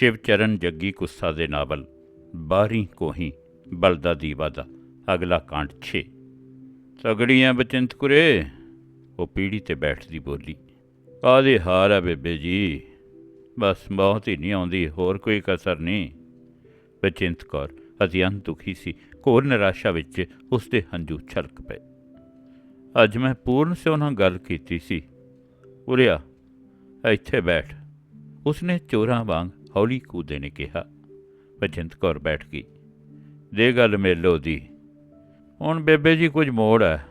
ਸ਼ਿਵਚਰਨ ਜੱਗੀ ਕੁੱਸਾ ਦੇ ਨਾਵਲ, ਬਾਹਰੀ ਕੋਹੀ, ਬਲਦਾ ਦੀਵਾ ਦਾ, ਅਗਲਾ ਕਾਂਡ 6 ਤਗੜੀਆਂ ਬਚਿੰਤ ਕੁਰੇ, ਉਹ ਪੀੜੀ ਤੇ ਬੈਠਦੀ ਬੋਲੀ, ਆਦੇ ਹਾਰ ਆ ਬੇਬੇ ਜੀ, ਬਸ ਬਹੁਤ ਹੀ ਨਹੀਂ ਆਉਂਦੀ, ਹੋਰ ਕੋਈ ਕਸਰ ਨਹੀਂ। ਬਚਿੰਤ ਕੌਰ ਅਤਿਅੰਤ ਦੁਖੀ ਸੀ, ਘੋਰ ਨਿਰਾਸ਼ਾ ਵਿੱਚ ਉਸ ਦੇ ਹੰਝੂ ਛਲਕ ਪਏ। ਅੱਜ ਮੈਂ ਪੂਰਨ ਸੇ ਉਹਨਾਂ ਗੱਲ ਕੀਤੀ ਸੀ। ਉਰਿਆ ਇੱਥੇ ਬੈਠ। ਉਸਨੇ ਚੋਰਾਂ ਵਾਂਗ ਹੌਲੀ ਕੂਦੇ ਨੇ ਕਿਹਾ। ਬਚਿੰਤ ਕੌਰ ਬੈਠ ਗਈ। ਦੇ ਗੱਲ ਮੇਲੋ ਦੀ ਹੁਣ ਬੇਬੇ ਜੀ ਕੁਝ ਮੋੜ ਹੈ।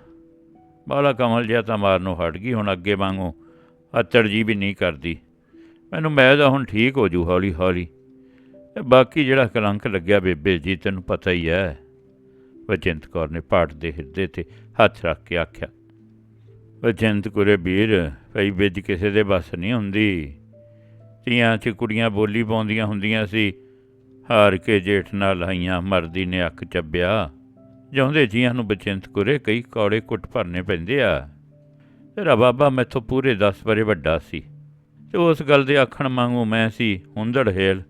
ਬਾਲਾ ਕਮਲ ਜਿਹਾ ਤਾਂ ਮਾਰਨੋਂ ਹਟ ਗਈ, ਹੁਣ ਅੱਗੇ ਵਾਂਗੂ ਅਤੜ ਜੀ ਵੀ ਨਹੀਂ ਕਰਦੀ। ਮੈਨੂੰ ਮੈਂ ਮੈਦਾ ਹੁਣ ਠੀਕ ਹੋ ਜੂ ਹੌਲੀ ਹੌਲੀ। ਤੇ ਬਾਕੀ ਜਿਹੜਾ ਕਲੰਕ ਲੱਗਿਆ ਬੇਬੇ ਜੀ, ਤੈਨੂੰ ਪਤਾ ਹੀ ਹੈ। ਵਜੰਤ ਕੌਰ ਨੇ ਪਾਟ ਦੇ ਹਿਰਦੇ ਤੇ ਹੱਥ ਰੱਖ ਕੇ ਆਖਿਆ ਵਜੰਤ ਕੁਰੇ ਵੀਰ, ਭਈ ਬਿੱਜ ਕਿਸੇ ਦੇ ਬਸ ਨਹੀਂ ਹੁੰਦੀ। ਤੀਆਂ 'ਚ ਕੁੜੀਆਂ ਬੋਲੀ ਪਾਉਂਦੀਆਂ ਹੁੰਦੀਆਂ ਸੀ। ਹਾਰ ਕੇ ਜੇਠ ਨਾਲ ਲਾਈਆਂ ਮਰਦੀ ਨੇ ਅੱਖ ਚੱਬਿਆ। ਜਿਉਂਦੇ ਜੀਆਂ ਨੂੰ ਬਚਿੰਤ ਕੁਰੇ ਕਈ ਕੌੜੇ ਕੁੱਟ ਭਰਨੇ ਪੈਂਦੇ ਆ। ਤੇਰਾ ਬਾਬਾ ਮੈਥੋਂ ਪੂਰੇ 10 ਵਰੇ ਵੱਡਾ ਸੀ। ਤੇ ਉਸ ਗੱਲ ਦੇ ਆਖਣ ਮੰਗੂ ਮੈਂ ਸੀ ਹੁੰਦੜ ਹੇਲ।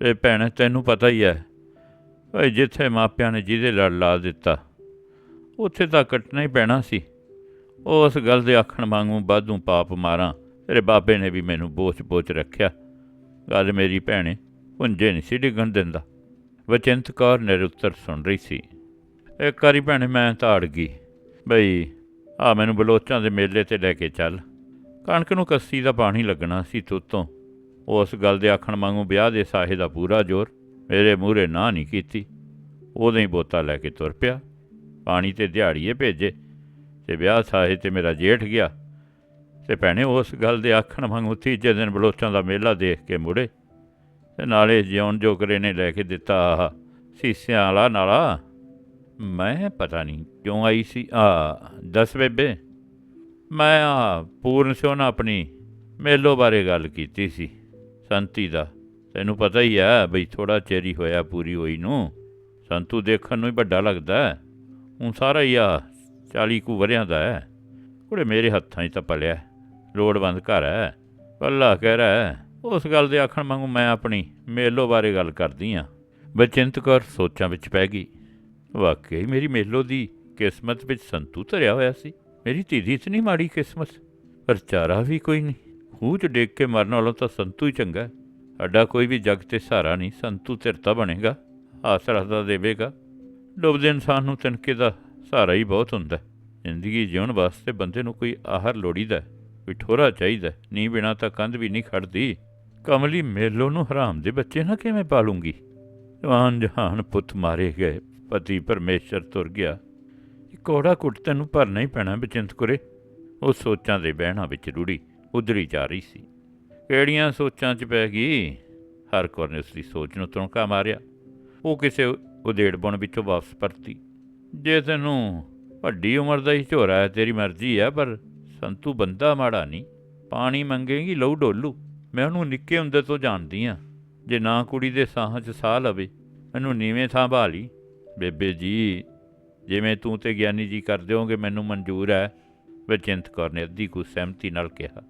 ਤੇ ਭੈਣ, ਤੈਨੂੰ ਪਤਾ ਹੀ ਹੈ ਓਏ ਜਿੱਥੇ ਮਾਪਿਆਂ ਨੇ ਜਿਹਦੇ ਲੜ ਲਾ ਦਿੱਤਾ, ਉੱਥੇ ਤਾਂ ਕੱਟਣਾ ਹੀ ਪੈਣਾ ਸੀ। ਉਸ ਗੱਲ ਦੇ ਆਖਣ ਮੰਗੂ ਬਾਦੂ ਪਾਪ ਮਾਰਾਂ। ਤੇਰੇ ਬਾਬੇ ਨੇ ਵੀ ਮੈਨੂੰ ਬੋਚ-ਬੋਚ ਰੱਖਿਆ। ਗੱਲ ਮੇਰੀ ਭੈਣੇ, ਪੁੰਜੇ ਨਹੀਂ ਸੀ ਡਿੱਗਣ ਦਿੰਦਾ। ਵਚਿੰਤ ਕੌਰ ਨਿਰੁੱਤਰ ਸੁਣ ਰਹੀ ਸੀ। ਇੱਕ ਵਾਰੀ ਭੈਣੇ, ਮੈਂ ਤਾੜ ਗਈ। ਬਈ, ਆ ਮੈਨੂੰ ਬਲੋਚਾਂ ਦੇ ਮੇਲੇ ਤੇ ਲੈ ਕੇ ਚੱਲ। ਕਣਕ ਨੂੰ ਕੱਸੀ ਦਾ ਪਾਣੀ ਲੱਗਣਾ ਸੀ ਤੁੱਤੋਂ ਉਸ ਗੱਲ ਦੇ ਆਖਣ ਵਾਂਗੂ ਵਿਆਹ ਦੇ ਸਾਹੇ ਦਾ ਪੂਰਾ ਜ਼ੋਰ ਮੇਰੇ ਮੂਹਰੇ ਨਾ ਨਹੀਂ ਕੀਤੀ। ਉਦੋਂ ਹੀ ਬੋਤਾ ਲੈ ਕੇ ਤੁਰ ਪਿਆ। ਪਾਣੀ ਤੇ ਦਿਹਾੜੀਏ ਭੇਜੇ ਤੇ ਵਿਆਹ ਸਾਹੇ ਤੇ ਮੇਰਾ ਜੇਠ ਗਿਆ। ਤੇ ਭੈਣੇ ਉਸ ਗੱਲ ਦੇ ਆਖਣ ਵਾਂਗੂ ਤੀਜੇ ਦਿਨ ਬਲੋਚਾਂ ਦਾ ਮੇਲਾ ਦੇਖ ਕੇ ਮੁੜੇ ਤੇ ਨਾਲੇ ਜਿਉਣ ਜੋਗਰੇ ਨੇ ਲੈ ਕੇ ਦਿੱਤਾ ਆਹ ਸੀਸਿਆਂ ਵਾਲਾ ਨਾਲਾ। ਮੈਂ ਪਤਾ ਨਹੀਂ ਕਿਉਂ ਆਈ ਸੀ? ਆ ਦੱਸ ਬੇਬੇ। ਮੈਂ ਆ ਪੂਰਨ ਸਿਓ ਨਾਲ ਆਪਣੀ ਮੇਲੋ ਬਾਰੇ ਗੱਲ ਕੀਤੀ ਸੀ, ਸੰਤੀ ਦਾ। ਤੈਨੂੰ ਪਤਾ ਹੀ ਆ ਬਈ ਥੋੜਾ ਚੇਰੀ ਹੋਇਆ ਪੂਰੀ ਹੋਈ ਨੂੰ। ਸੰਤੂ ਦੇਖਣ ਨੂੰ ਹੀ ਵੱਡਾ ਲੱਗਦਾ ਹੁਣ ਸਾਰਾ ਹੀ ਆ 40 ਕੁ ਵਰਿਆਂ ਦਾ ਹੈ। ਕੁੜੇ ਮੇਰੇ ਹੱਥਾਂ 'ਚ ਤਾਂ ਪਲਿਆ। ਲੋੜਵੰਦ ਘਰ ਹੈ। ਪੱਲਾ ਕਹਿ ਰਿਹਾ ਉਸ ਗੱਲ ਦੇ ਆਖਣ ਵਾਂਗੂ ਮੈਂ ਆਪਣੀ ਮੇਲੋ ਬਾਰੇ ਗੱਲ ਕਰਦੀ ਆ। ਬਚਿੰਤ ਕੌਰ ਸੋਚਾਂ ਵਿੱਚ ਪੈ ਗਈ। ਵਾਕਈ ਮੇਰੀ ਮੇਲੋ ਦੀ ਕਿਸਮਤ ਵਿੱਚ ਸੰਤੂ ਧਰਿਆ ਹੋਇਆ ਸੀ। ਮੇਰੀ ਧੀ ਦੀ ਇਤਨੀ ਮਾੜੀ ਕਿਸਮਤ, ਪਰ ਚਾਰਾ ਵੀ ਕੋਈ ਨਹੀਂ। ਖੂਹ 'ਚ ਡੇਕ ਕੇ ਮਰਨ ਵਾਲੋਂ ਤਾਂ ਸੰਤੂ ਹੀ ਚੰਗਾ ਹੈ। ਸਾਡਾ ਕੋਈ ਵੀ ਜਗ ਤੇ ਸਹਾਰਾ ਨਹੀਂ, ਸੰਤੂ ਧਿਰਤਾ ਬਣੇਗਾ, ਆਸਰਾ ਦਾ ਦੇਵੇਗਾ। ਡੁੱਬਦੇ ਇਨਸਾਨ ਨੂੰ ਤਿਨਕੇ ਦਾ ਸਹਾਰਾ ਹੀ ਬਹੁਤ ਹੁੰਦਾ ਜ਼ਿੰਦਗੀ ਜਿਉਣ ਵਾਸਤੇ ਬੰਦੇ ਨੂੰ ਕੋਈ ਆਹਰ ਲੋੜੀਦਾ ਹੈ, ਕੋਈ ਠੋਰਾ ਚਾਹੀਦਾ ਹੈ। ਨੀ ਬਿਨਾ ਤਾਂ ਕੰਧ ਵੀ ਨਹੀਂ ਖੜਦੀ। ਕਮਲੀ ਮੇਲੋ ਨੂੰ ਹਰਾਮ ਦੇ ਬੱਚੇ ਨਾ ਕਿਵੇਂ ਪਾਲੂੰਗੀ? ਜਵਾਨ ਜਹਾਨ ਪੁੱਤ ਮਾਰੇ ਗਏ। ਪਤੀ ਪਰਮੇਸ਼ਰ ਤੁਰ ਗਿਆ। ਇਹ ਕੋੜਾ ਕੁੱਟ ਤੈਨੂੰ ਭਰਨਾ ਹੀ ਪੈਣਾ ਬਚਿੰਤ ਕੁਰੇ ਉਹ ਸੋਚਾਂ ਦੇ ਬਹਿਣਾ ਵਿੱਚ ਰੁੜੀ ਉਧਰੀ ਜਾ ਰਹੀ ਸੀ। ਕਿਹੜੀਆਂ ਸੋਚਾਂ 'ਚ ਪੈ ਗਈ? ਹਰ ਕੌਰ ਨੇ ਉਸ ਦੀ ਸੋਚ ਨੂੰ ਤੁਣਕਾ ਮਾਰਿਆ। ਉਹ ਕਿਸੇ ਉਦੇੜ ਬਣ ਵਿੱਚੋਂ ਵਾਪਸ ਪਰਤੀ। ਜੇ ਤੈਨੂੰ ਵੱਡੀ ਉਮਰ ਦਾ ਹੀ ਝੋਰਾ ਹੈ ਤੇਰੀ ਮਰਜ਼ੀ ਹੈ ਪਰ ਸੰਤੂ, ਬੰਦਾ ਮਾੜਾ ਨਹੀਂ। ਪਾਣੀ ਮੰਗੇਗੀ ਲਹੂ ਡੋਲੂ। ਮੈਂ ਉਹਨੂੰ ਨਿੱਕੇ ਹੁੰਦੇ ਤੋਂ ਜਾਣਦੀ ਆ। ਜੇ ਨਾ ਕੁੜੀ ਦੇ ਸਾਹਾਂ 'ਚ ਸਾਹ ਲਵੇ, ਮੈਨੂੰ ਨੀਵੇਂ ਥਾਂ ਭਾਲੀ। ਬੇਬੇ ਜੀ, ਜਿਵੇਂ ਤੂੰ ਤੇ ਗਿਆਨੀ ਜੀ ਕਰ ਦਿਓਗੇ ਮੈਨੂੰ ਮਨਜ਼ੂਰ ਹੈ ਬਚਿੰਤ ਕੌਰ ਨੇ ਅੱਧੀ ਕੁ ਸਹਿਮਤੀ ਨਾਲ ਕਿਹਾ।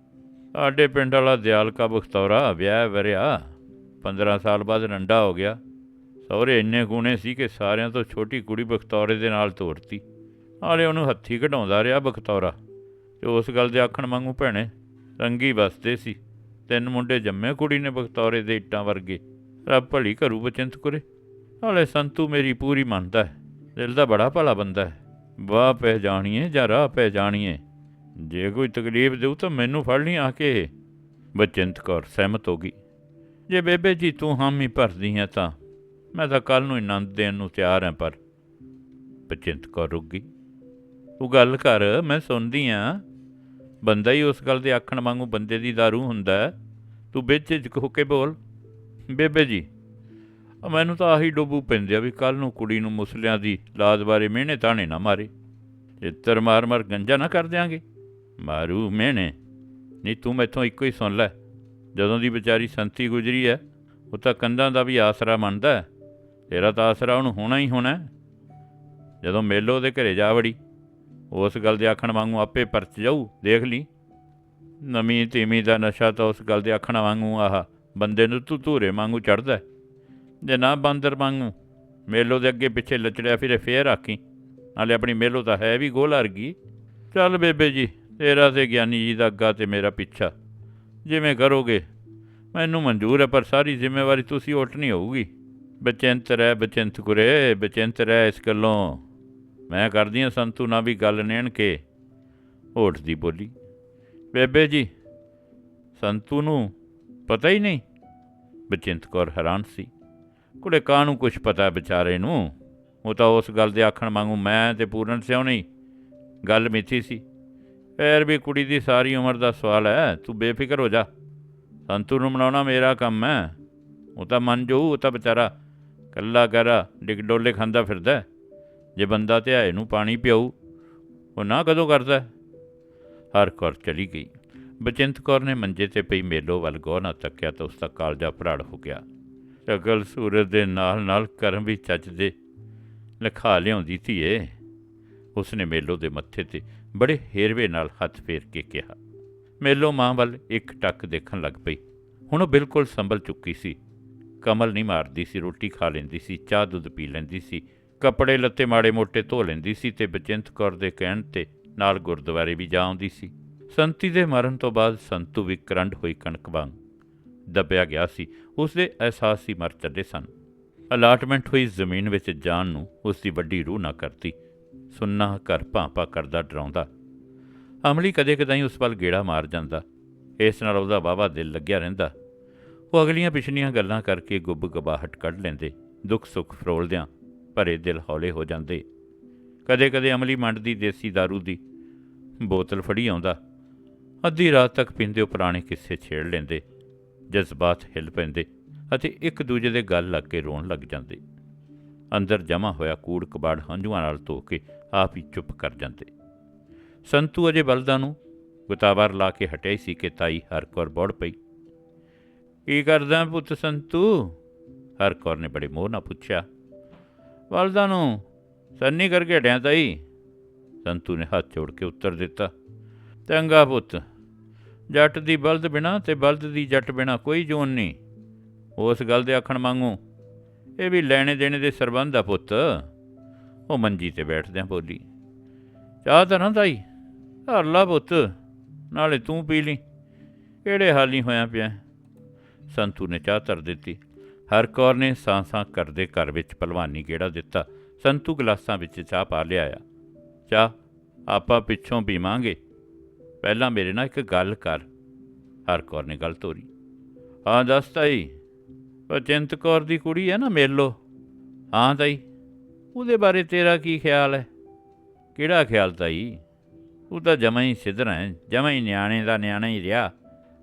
ਸਾਡੇ ਪਿੰਡ ਵਾਲਾ ਦਿਆਲ ਕਾ ਬਖਤੌਰਾ ਵਿਆਹ ਵਰਿਆ। 15 ਸਾਲ ਬਾਅਦ ਰੰਡਾ ਹੋ ਗਿਆ। ਸਹੁਰੇ ਇੰਨੇ ਗੁਣੇ ਸੀ ਕਿ ਸਾਰਿਆਂ ਤੋਂ ਛੋਟੀ ਕੁੜੀ ਬਖਤੌਰੇ ਦੇ ਨਾਲ ਤੋਰਤੀ। ਨਾਲੇ ਉਹਨੂੰ ਹੱਥੀ ਕਢਾਉਂਦਾ ਰਿਹਾ ਬਖਤੌਰਾ। ਤੇ ਉਸ ਗੱਲ ਦੇ ਆਖਣ ਵਾਂਗੂ ਭੈਣੇ, ਰੰਗੀ ਵਸਦੇ ਸੀ। ਤਿੰਨ ਮੁੰਡੇ ਜੰਮੇ ਕੁੜੀ ਨੇ ਬਖਤੌਰੇ ਦੇ ਇੱਟਾਂ ਵਰਗੇ। ਰੱਬ ਭਲੀ ਕਰੂ ਬਚਿੰਤ ਕੁਰੇ। ਹਾਲੇ ਸੰਤੂ ਮੇਰੀ ਪੂਰੀ ਮੰਨਦਾ ਹੈ। ਦਿਲ ਦਾ ਬੜਾ ਭਲਾ ਬੰਦਾ ਹੈ। ਵਾਹ ਪੈ ਜਾਣੀਏ ਜਾਂ ਰਾਹ ਪੈ ਜਾਣੀਏ ਜੇ ਕੋਈ ਤਕਲੀਫ ਦੇਊ ਤਾਂ ਮੈਨੂੰ ਫੜ ਲਈ ਆ ਕੇ। ਬਚਿੰਤ ਕੌਰ ਸਹਿਮਤ ਹੋ ਗਈ। ਜੇ ਬੇਬੇ ਜੀ ਤੂੰ ਹਾਮੀ ਭਰਦੀ ਹੈ ਤਾਂ ਮੈਂ ਤਾਂ ਕੱਲ ਨੂੰ ਆਨੰਦ ਦੇਣ ਨੂੰ ਤਿਆਰ ਹਾਂ ਪਰ। ਬਚਿੰਤ ਕੌਰ ਰੁਕ ਗਈ। ਤੂੰ ਗੱਲ ਕਰ, ਮੈਂ ਸੁਣਦੀ ਆ ਬੰਦਾ ਹੀ ਉਸ ਗੱਲ ਦੇ ਆਖਣ ਵਾਂਗੂ ਬੰਦੇ ਦੀ ਦਾਰੂ ਹੁੰਦਾ ਤੂੰ ਵਿੱਚ ਝਿਜਕ ਹੋ ਕੇ ਬੋਲ। ਬੇਬੇ ਜੀ ਮੈਨੂੰ ਤਾਂ ਆਹੀ ਡੋਬੂ ਪੈਂਦੇ ਆ ਵੀ ਕੱਲ ਨੂੰ ਕੁੜੀ ਨੂੰ ਮੁਸਲਿਆਂ ਦੀ ਲਾਜ ਬਾਰੇ ਮਿਹਣੇ ਤਾਣੇ ਨਾ ਮਾਰੇ। ਇੱਤਰ ਮਾਰ ਮਾਰ ਗੰਜਾ ਨਾ ਕਰ ਦਿਆਂਗੇ। ਮਾਰੂ ਮਿਹਣੇ। ਨਹੀਂ, ਤੂੰ ਮੈਥੋਂ ਇੱਕੋ ਹੀ ਸੁਣ ਲੈ। ਜਦੋਂ ਦੀ ਵਿਚਾਰੀ ਸੰਤੀ ਗੁਜਰੀ ਹੈ, ਉਹ ਤਾਂ ਕੰਧਾਂ ਦਾ ਵੀ ਆਸਰਾ ਮੰਨਦਾ ਤੇਰਾ ਤਾਂ ਆਸਰਾ ਉਹਨੂੰ ਹੋਣਾ ਹੀ ਹੋਣਾ ਜਦੋਂ ਮੇਲੋ ਦੇ ਘਰੇ ਜਾ ਵੜੀ ਉਸ ਗੱਲ ਦੇ ਆਖਣ ਵਾਂਗੂ ਆਪੇ ਪਰਚ ਜਾਊ, ਦੇਖ ਲਈ। ਨਵੀਂ ਤੀਮੀ ਦਾ ਨਸ਼ਾ ਤਾਂ ਉਸ ਗੱਲ ਦੇ ਆਖਣ ਵਾਂਗੂ ਆਹ ਬੰਦੇ ਨੂੰ ਤੂੰ ਧੂਰੇ ਵਾਂਗੂ ਚੜਦਾ ਜੇ ਨਾ ਬਾਂਦਰ ਵਾਂਗੂ ਮੇਲੋ ਦੇ ਅੱਗੇ ਪਿੱਛੇ ਲਚੜਿਆ ਫਿਰੇ ਫੇਰ ਆਖੀ, ਨਾਲੇ ਆਪਣੀ ਮੇਲੋ ਤਾਂ ਹੈ ਵੀ ਗੋਲ ਵਰਗੀ ਚੱਲ ਬੇਬੇ ਜੀ, ਤੇਰਾ ਤੇ ਗਿਆਨੀ ਜੀ ਦਾ ਅੱਗਾ ਤੇ ਮੇਰਾ ਪਿੱਛਾ। ਜਿਵੇਂ ਕਰੋਗੇ, ਮੈਨੂੰ ਮਨਜ਼ੂਰ ਹੈ, ਪਰ ਸਾਰੀ ਜ਼ਿੰਮੇਵਾਰੀ ਤੁਸੀਂ ਉਠਣੀ ਹੋਊਗੀ। ਬਚਿੰਤ ਰਹਿ, ਬਚਿੰਤ ਕੁਰੇ, ਬਚਿੰਤ ਰਹਿ ਇਸ ਗੱਲੋਂ। ਮੈਂ ਕਰਦੀ ਹਾਂ ਸੰਤੂ ਨਾਲ ਵੀ ਗੱਲ ਨੇਣ ਕੇ। ਹੋਠਦੀ ਬੋਲੀ, ਬੇਬੇ ਜੀ, ਸੰਤੂ ਨੂੰ ਪਤਾ ਹੀ ਨਹੀਂ। ਬਚਿੰਤ ਕੌਰ ਹੈਰਾਨ ਸੀ। ਕੁੜੇ ਕਾਂ ਨੂੰ ਕੁਝ ਪਤਾ ਵਿਚਾਰੇ ਨੂੰ। ਉਹ ਤਾਂ ਉਸ ਗੱਲ ਦੇ ਆਖਣ ਵਾਂਗੂ ਮੈਂ ਤੇ ਪੂਰਨ ਸਿਉ ਨਹੀਂ। ਗੱਲ ਮਿੱਥੀ ਸੀ। ਫੇਰ ਵੀ ਕੁੜੀ ਦੀ ਸਾਰੀ ਉਮਰ ਦਾ ਸਵਾਲ ਹੈ, ਤੂੰ ਬੇਫਿਕਰ ਹੋ ਜਾ। ਸੰਤੂ ਨੂੰ ਮਨਾਉਣਾ ਮੇਰਾ ਕੰਮ ਹੈ। ਉਹ ਤਾਂ ਮੰਨ ਜਾਊ ਉਹ ਤਾਂ ਵਿਚਾਰਾ ਕੱਲਾ ਕਰਾ ਡਿਗ ਡੋਲੇ ਖਾਂਦਾ ਫਿਰਦਾ ਜੇ ਬੰਦਾ ਧਿਆਏ ਨੂੰ ਪਾਣੀ ਪਿਆਊ, ਉਹ ਨਾ ਕਦੋਂ ਕਰਦਾ? ਹਰ ਕੌਰ ਚਲੀ ਗਈ। ਬਚਿੰਤ ਕੌਰ ਨੇ ਮੰਜੇ ਤੇ ਪਈ ਮੇਲੋ ਵੱਲ ਗੌਰ ਨਾ ਤੱਕਿਆ ਤਾਂ ਉਸ ਦਾ ਕਾਲਜਾ ਭਰਾੜ ਹੋ ਗਿਆ। ਸ਼ਕਲ ਸੂਰਜ ਦੇ ਨਾਲ ਨਾਲ ਕਰਮ ਵੀ ਚੱਜਦੇ ਲਿਖਾ ਲਿਆਉਂਦੀ ਧੀਏ। ਉਸਨੇ ਮੇਲੋ ਦੇ ਮੱਥੇ ਤੇ ਬੜੇ ਹੇਰਵੇ ਨਾਲ ਹੱਥ ਫੇਰ ਕੇ ਕਿਹਾ। ਮੇਲੋ ਮਾਂ ਵੱਲ ਇੱਕ ਟੱਕ ਦੇਖਣ ਲੱਗ ਪਈ। ਹੁਣ ਉਹ ਬਿਲਕੁਲ ਸੰਭਲ ਚੁੱਕੀ ਸੀ। ਕਮਲ ਨਹੀਂ ਮਾਰਦੀ ਸੀ, ਰੋਟੀ ਖਾ ਲੈਂਦੀ ਸੀ, ਚਾਹ ਦੁੱਧ ਪੀ ਲੈਂਦੀ ਸੀ। ਕੱਪੜੇ ਲੱਤੇ ਮਾੜੇ ਮੋਟੇ ਧੋ ਲੈਂਦੀ ਸੀ ਤੇ ਬਚਿੰਤ ਕੌਰ ਦੇ ਕਹਿਣ ਤੇ ਨਾਲ ਗੁਰਦੁਆਰੇ ਵੀ ਜਾ ਆਉਂਦੀ ਸੀ। ਸੰਤੀ ਦੇ ਮਰਨ ਤੋਂ ਬਾਅਦ ਸੰਤੂ ਵੀ ਕਰੰਡ ਹੋਈ ਕਣਕ ਵਾਂਗ ਦੱਬਿਆ ਗਿਆ ਸੀ। ਉਸ ਦੇ ਅਹਿਸਾਸ ਹੀ ਮਰ ਚੱਲੇ ਸਨ। ਅਲਾਟਮੈਂਟ ਹੋਈ ਜ਼ਮੀਨ ਵਿੱਚ ਜਾਣ ਨੂੰ ਉਸ ਦੀ ਵੱਡੀ ਰੂਹ ਨਾ ਕਰਦੀ। ਸੁੰਨਾ ਘਰ ਭਾਂਪਾ ਕਰਦਾ ਡਰਾਉਂਦਾ। ਅਮਲੀ ਕਦੇ ਕਦਾਈ ਉਸ ਵੱਲ ਗੇੜਾ ਮਾਰ ਜਾਂਦਾ। ਇਸ ਨਾਲ ਉਹਦਾ ਵਾਵਾ ਦਿਲ ਲੱਗਿਆ ਰਹਿੰਦਾ। ਉਹ ਅਗਲੀਆਂ ਪਿਛਲੀਆਂ ਗੱਲਾਂ ਕਰਕੇ ਗੁੱਬ ਗਬਾਹਟ ਕੱਢ ਲੈਂਦੇ। ਦੁੱਖ ਸੁੱਖ ਫਰੋਲਦਿਆਂ ਭਰੇ ਦਿਲ ਹੌਲੇ ਹੋ ਜਾਂਦੇ। ਕਦੇ ਕਦੇ ਅਮਲੀ ਮੰਡ ਦੀ ਦੇਸੀ दारू ਦੀ ਬੋਤਲ ਫੜੀ ਆਉਂਦਾ। ਅੱਧੀ ਰਾਤ ਤੱਕ ਪੀਂਦੇ ਉਹ ਪੁਰਾਣੇ ਕਿੱਸੇ ਛੇੜ ਲੈਂਦੇ। ਜਜ਼ਬਾਤ ਹਿੱਲ ਪੈਂਦੇ ਅਤੇ ਇੱਕ ਦੂਜੇ ਦੇ ਗੱਲ ਲੱਗ ਕੇ ਰੋਣ ਲੱਗ ਜਾਂਦੇ। ਅੰਦਰ ਜਮਾ ਹੋਇਆ ਕੂੜ ਕਬਾੜ ਹੰਝੂਆਂ ਨਾਲ ਧੋ ਕੇ ਆਪ ਹੀ ਚੁੱਪ ਕਰ ਜਾਂਦੇ। ਸੰਤੂ ਅਜੇ ਬਲਦਾਂ ਨੂੰ ਗੁਤਾਵਾਰ ਲਾ ਕੇ ਹਟਿਆ ਹੀ ਸੀ ਕਿ ਤਾਈ ਹਰਕੌਰ ਬੋੜ ਪਈ। ਕੀ ਕਰਦਾ ਪੁੱਤ ਸੰਤੂ? ਹਰਕੌਰ ਨੇ ਬੜੇ ਮੋਹ ਨਾਲ ਪੁੱਛਿਆ। ਬਲਦਾਂ ਨੂੰ। ਸੰਨੀ ਕਰਕੇ ਹਟਿਆ ਤਾਈ। ਸੰਤੂ ਨੇ ਹੱਥ ਜੋੜ ਕੇ ਉੱਤਰ ਦਿੱਤਾ। ਚੰਗਾ ਪੁੱਤ, ਜੱਟ ਦੀ ਬਲਦ ਬਿਨਾ ਤੇ ਬਲਦ ਦੀ ਜੱਟ ਬਿਨਾ ਕੋਈ ਜੋਨ ਨਹੀਂ। ਉਸ ਗੱਲ ਦੇ ਆਖਣ ਵਾਂਗੂ ਇਹ ਵੀ ਲੈਣੇ ਦੇਣੇ ਦੇ ਸਰਬੰਧ ਆ ਪੁੱਤ। ਉਹ ਮੰਜੀ ਤੇ ਬੈਠਦਿਆਂ ਬੋਲੀ, ਚਾਹ ਤਾਂ ਨਾ ਤਾਈ, ਧਰ ਲਾ ਪੁੱਤ, ਨਾਲੇ ਤੂੰ ਪੀ ਲਈ। ਕਿਹੜੇ ਹਾਲੀ ਹੋਇਆ ਪਿਆ? ਸੰਤੂ ਨੇ ਚਾਹ ਧਰ ਦਿੱਤੀ। ਹਰ ਕੌਰ ਨੇ ਸਾਂ-ਸਾਂ ਕਰਦੇ ਘਰ ਵਿੱਚ ਭਲਵਾਨੀ ਕਿਹੜਾ ਦਿੱਤਾ। ਸੰਤੂ ਗਲਾਸਾਂ ਵਿੱਚ ਚਾਹ ਪਾ ਲਿਆਇਆ। ਚਾਹ, ਆਪਾਂ ਪਿੱਛੋਂ ਪੀਵਾਂਗੇ। ਪਹਿਲਾਂ ਮੇਰੇ ਨਾਲ ਇੱਕ ਗੱਲ ਕਰ। ਹਰ ਕੌਰ ਨੇ ਗੱਲ ਤੋਰੀ। ਹਾਂ, ਦੱਸ ਤਾਈ। ਬਚਿੰਤ ਕੌਰ ਦੀ ਕੁੜੀ ਹੈ ਨਾ ਮੇਲੋ? ਹਾਂ ਤਾਈ। ਉਹਦੇ ਬਾਰੇ ਤੇਰਾ ਕੀ ਖਿਆਲ ਹੈ? ਕਿਹੜਾ ਖਿਆਲ ਤਾਈ? ਉਹ ਤਾਂ ਜਮਾਂ ਹੀ ਸਿੱਧਰਾ ਹੈ, ਜਮਾਂ ਹੀ ਨਿਆਣੇ ਦਾ ਨਿਆਣਾ ਹੀ ਰਿਹਾ।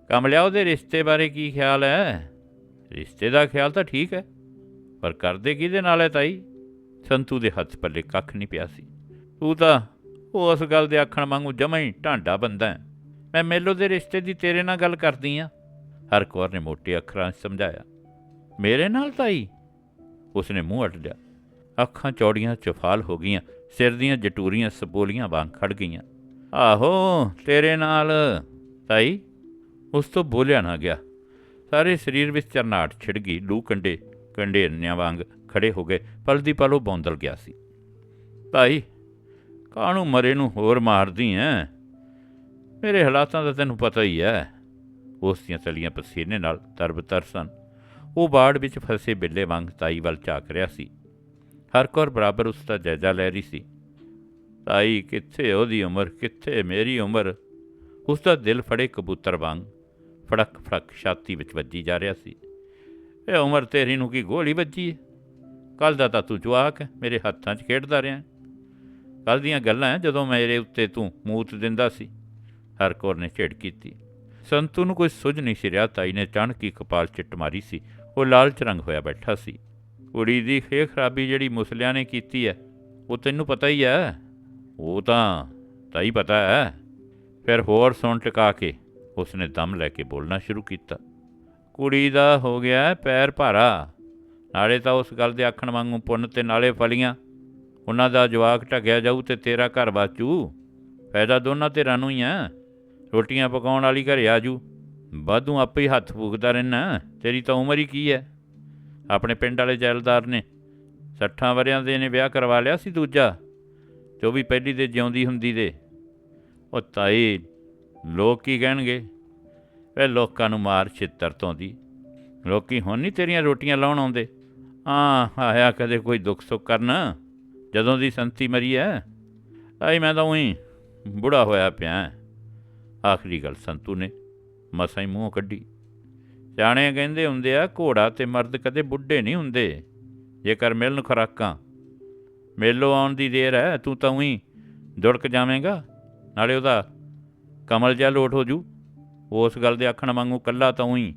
ਕਮਲਿਆ, ਉਹਦੇ ਰਿਸ਼ਤੇ ਬਾਰੇ ਕੀ ਖਿਆਲ ਹੈ? ਰਿਸ਼ਤੇ ਦਾ ਖਿਆਲ ਤਾਂ ਠੀਕ ਹੈ, ਪਰ ਕਰਦੇ ਕਿਹਦੇ ਨਾਲ ਹੈ ਤਾਈ? ਸੰਤੂ ਦੇ ਹੱਥ ਪੱਲੇ ਕੱਖ ਨਹੀਂ ਪਿਆ ਸੀ। ਤੂੰ ਤਾਂ ਉਹ ਉਸ ਗੱਲ ਦੇ ਆਖਣ ਵਾਂਗੂ ਜਮਾਂ ਹੀ ਢਾਂਡਾ ਬੰਦਾ ਹੈ। ਮੈਂ ਮੇਲੋ ਦੇ ਰਿਸ਼ਤੇ ਦੀ ਤੇਰੇ ਨਾਲ ਗੱਲ ਕਰਦੀ ਆ। ਹਰ ਕੌਰ ਨੇ ਮੋਟੇ ਅੱਖਰਾਂ 'ਚ ਸਮਝਾਇਆ। ਮੇਰੇ ਨਾਲ ਤਾਈ? ਉਸਨੇ ਮੂੰਹ ਅੱਡ ਲਿਆ। ਅੱਖਾਂ ਚੌੜੀਆਂ ਚਫਾਲ ਹੋ ਗਈਆਂ, ਸਿਰ ਦੀਆਂ ਜਟੂਰੀਆਂ ਸਪੋਲੀਆਂ ਵਾਂਗ ਖੜ ਗਈਆਂ। ਆਹੋ, ਤੇਰੇ ਨਾਲ। ਤਾਈ, ਉਸ ਤੋਂ ਬੋਲਿਆ ਨਾ ਗਿਆ। ਸਾਰੇ ਸਰੀਰ ਵਿੱਚ ਚਰਨਾਟ ਛਿੜ ਗਈ, ਲੂ ਕੰਡੇ ਅੰਨਿਆਂ ਵਾਂਗ ਖੜੇ ਹੋ ਗਏ, ਪਲ ਦੀ ਪਲ ਉਹ ਬੌਂਦਲ ਗਿਆ ਸੀ। ਭਾਈ, ਕਾਹਨੂੰ ਮਰੇ ਨੂੰ ਹੋਰ ਮਾਰਦੀ ਐ? ਮੇਰੇ ਹਾਲਾਤਾਂ ਦਾ ਤੈਨੂੰ ਪਤਾ ਹੀ ਐ। ਉਸ ਦੀਆਂ ਤਲੀਆਂ ਪਸੀਨੇ ਨਾਲ ਤਰਬਤਰ ਸਨ। ਉਹ ਬਾੜ ਵਿੱਚ ਫਸੇ ਬਿੱਲੇ ਵਾਂਗ ਤਾਈ ਵੱਲ ਝਾਕ ਰਿਹਾ ਸੀ। ਹਰ ਕੌਰ ਬਰਾਬਰ ਉਸ ਦਾ ਜਾਇਜ਼ਾ ਲੈ ਰਹੀ ਸੀ। ਤਾਈ ਕਿੱਥੇ ਉਹਦੀ ਉਮਰ? ਕਿੱਥੇ ਮੇਰੀ ਉਮਰ? ਉਸ ਦਾ ਦਿਲ ਫੜੇ ਕਬੂਤਰ ਵਾਂਗ ਫੜਕ ਫੜਕ ਛਾਤੀ ਵਿੱਚ ਵੱਜੀ ਜਾ ਰਿਹਾ ਸੀ। ਇਹ ਉਮਰ ਤੇਰੀ ਨੂੰ ਕੀ ਗੋਲੀ ਵੱਜੀ ਹੈ ਕੱਲ ਦਾ ਤਾਂ ਤੂੰ ਜਵਾਕ ਹੈ, ਮੇਰੇ ਹੱਥਾਂ 'ਚ ਖੇਡਦਾ ਰਿਹਾ ਕੱਲ ਦੀਆਂ ਗੱਲਾਂ ਜਦੋਂ ਮੇਰੇ ਉੱਤੇ ਤੂੰ ਮੂਤ ਦਿੰਦਾ ਸੀ। ਹਰ ਕੌਰ ਨੇ ਝਿੜ ਕੀਤੀ। ਸੰਤੂ ਨੂੰ ਕੋਈ ਸੁਝ ਨਹੀਂ ਸੀ ਰਿਹਾ ਤਾਈ ਨੇ ਚਾਣਕੀ ਕਪਾਲ ਚਿੱਟ ਮਾਰੀ ਸੀ। ਉਹ ਲਾਲਚ ਰੰਗ ਹੋਇਆ ਬੈਠਾ ਸੀ। ਕੁੜੀ ਦੀ ਖੇ ਖਰਾਬੀ ਜਿਹੜੀ ਮੁਸਲਿਆਂ ਨੇ ਕੀਤੀ ਹੈ ਉਹ ਤੈਨੂੰ ਪਤਾ ਹੀ ਹੈ ਉਹ ਤਾਂ ਤਾਈ ਪਤਾ ਹੈ ਫਿਰ ਹੋਰ ਸੁਣ ਟਿਕਾ ਕੇ ਉਸਨੇ ਦਮ ਲੈ ਕੇ ਬੋਲਣਾ ਸ਼ੁਰੂ ਕੀਤਾ। ਕੁੜੀ ਦਾ ਹੋ ਗਿਆ ਪੈਰ ਭਾਰਾ। ਨਾਲੇ ਤਾਂ ਉਸ ਗੱਲ ਦੇ ਆਖਣ ਵਾਂਗੂ ਪੁੰਨ ਤੇ ਨਾਲੇ ਫਲੀਆਂ। ਉਹਨਾਂ ਦਾ ਜਵਾਕ ਢੱਗਿਆ ਜਾਊ ਤੇ ਤੇਰਾ ਘਰ ਬਾਚੂ ਫਾਇਦਾ ਦੋਨਾਂ ਧਿਰਾਂ ਨੂੰ ਹੀ ਆ। ਰੋਟੀਆਂ ਪਕਾਉਣ ਵਾਲੀ ਘਰੇ ਆਜੂ ਵਾਧੂ ਆਪੇ ਹੀ ਹੱਥ ਫੂਕਦਾ ਰਹਿਣਾ। ਤੇਰੀ ਤਾਂ ਉਮਰ ਹੀ ਕੀ ਹੈ ਆਪਣੇ ਪਿੰਡ ਵਾਲੇ ਜੈਲਦਾਰ ਨੇ 60 ਵਰਿਆਂ ਦੇ ਨੇ ਵਿਆਹ ਕਰਵਾ ਲਿਆ ਸੀ ਦੂਜਾ। ਤੇ ਉਹ ਵੀ ਪਹਿਲੀ ਦੇ ਜਿਉਂਦੀ ਹੁੰਦੀ ਦੇ। ਉਹ ਤਾਈ ਲੋਕ ਕੀ ਕਹਿਣਗੇ? ਵੇ ਲੋਕਾਂ ਨੂੰ ਮਾਰ ਛਿੱਤਰ ਤੋਂ ਦੀ। ਲੋਕੀ ਹੁਣ ਨਹੀਂ ਤੇਰੀਆਂ ਰੋਟੀਆਂ ਲਾਉਣ ਆਉਂਦੇ? ਆ ਆਇਆ ਕਦੇ ਕੋਈ ਦੁੱਖ ਸੁੱਖ ਕਰਨ? ਜਦੋਂ ਦੀ ਸੰਤੀ ਮਰੀ ਐ। ਆਈ ਮੈਂ ਤਾਂ ਉਹੀ ਬੁੜਾ ਹੋਇਆ ਪਿਆ। ਆਖਰੀ ਗੱਲ ਸੰਤੂ ਨੇ, ਮਸਾਂ ਹੀ ਮੂੰਹ ਕੱਢੀ। ਸਿਆਣੇ ਕਹਿੰਦੇ ਹੁੰਦੇ ਆ, ਘੋੜਾ ਤੇ ਮਰਦ ਕਦੇ ਬੁੱਢੇ ਨਹੀਂ ਹੁੰਦੇ। ਜੇਕਰ ਮਿਲਣ ਖੁਰਾਕਾਂ। ਮੇਲੋ ਆਉਣ ਦੀ ਦੇਰ ਹੈ ਤੂੰ ਤਾਂ ਉਹੀ ਦੁੜਕ ਜਾਵੇਂਗਾ। ਨਾਲੇ ਉਹਦਾ ਕਮਲ ਜਿਹਾ ਲੋਟ ਹੋ ਜੂ। ਉਸ ਗੱਲ ਦੇ ਆਖਣ ਵਾਂਗੂ ਕੱਲਾ ਤਾਂ ਹੀ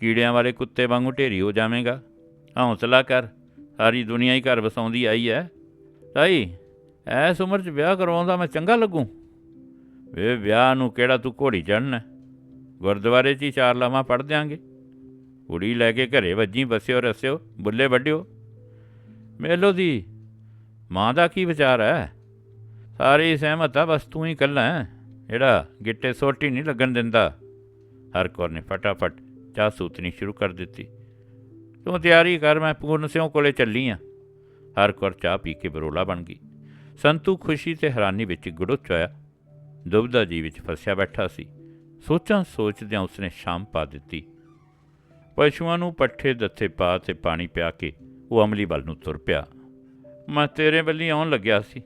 ਕੀੜਿਆਂ ਵਾਲੇ ਕੁੱਤੇ ਵਾਂਗੂ ਢੇਰੀ ਹੋ ਜਾਵੇਂਗਾ। ਹੌਸਲਾ ਕਰ, ਸਾਰੀ ਦੁਨੀਆ ਹੀ ਘਰ ਵਸਾਉਂਦੀ ਆਈ ਹੈ ਤਾਈ, ਐਸ ਉਮਰ 'ਚ ਵਿਆਹ ਕਰਵਾਉਂਦਾ ਮੈਂ ਚੰਗਾ ਲੱਗੂ? ਵੇ ਵਿਆਹ ਨੂੰ ਕਿਹੜਾ ਤੂੰ ਘੋੜੀ ਚੜਨਾ ਗੁਰਦੁਆਰੇ 'ਚ ਹੀ ਚਾਰ ਲਾਵਾਂ ਪੜ ਦਿਆਂਗੇ। ਕੁੜੀ ਲੈ ਕੇ ਘਰੇ ਵੱਜੀ ਬਸਿਓ ਰਸਿਓ, ਬੁੱਲੇ ਵੱਡਿਓ ਮੇਲੋ ਦੀ, ਮਾਂ ਦਾ ਕੀ ਵਿਚਾਰ ਹੈ ਸਾਰੇ ਹੀ ਸਹਿਮਤ ਆ, ਬਸ ਤੂੰ ਹੀ ਇਕੱਲਾ ਹੈ ਜਿਹੜਾ ਗਿੱਟੇ ਸੋਟੀ ਨਹੀਂ ਲੱਗਣ ਦਿੰਦਾ। ਹਰ ਕੌਰ ਨੇ ਫਟਾਫਟ ਚਾਹ ਸੂਤਨੀ ਸ਼ੁਰੂ ਕਰ ਦਿੱਤੀ। ਤੂੰ ਤਿਆਰੀ ਕਰ, ਮੈਂ ਪੂਰਨ ਸਿਉ ਕੋਲੇ ਚੱਲੀ ਆ। ਹਰ ਕੌਰ ਚਾਹ ਪੀ ਕੇ ਬਰੋਲਾ ਬਣ ਗਈ। ਸੰਤੂ ਖੁਸ਼ੀ ਤੇ ਹੈਰਾਨੀ ਵਿੱਚ ਗੁੜੁੱਚ ਹੋਇਆ। ਦੁਬਦਾ ਜੀ ਵਿੱਚ ਫਸਿਆ ਬੈਠਾ ਸੀ। ਸੋਚਾਂ ਸੋਚਦਿਆਂ ਉਸਨੇ ਸ਼ਾਮ ਪਾ ਦਿੱਤੀ। ਪਸ਼ੂਆਂ ਨੂੰ ਪੱਠੇ, ਦੱਥੇ ਪਾ ਤੇ ਪਾਣੀ ਪਿਆ ਕੇ ਉਹ ਅਮਲੀ ਵੱਲ ਨੂੰ ਤੁਰ ਪਿਆ। ਮੈਂ ਤੇਰੇ ਵੱਲੀ ਆਉਣ ਲੱਗਿਆ ਸੀ।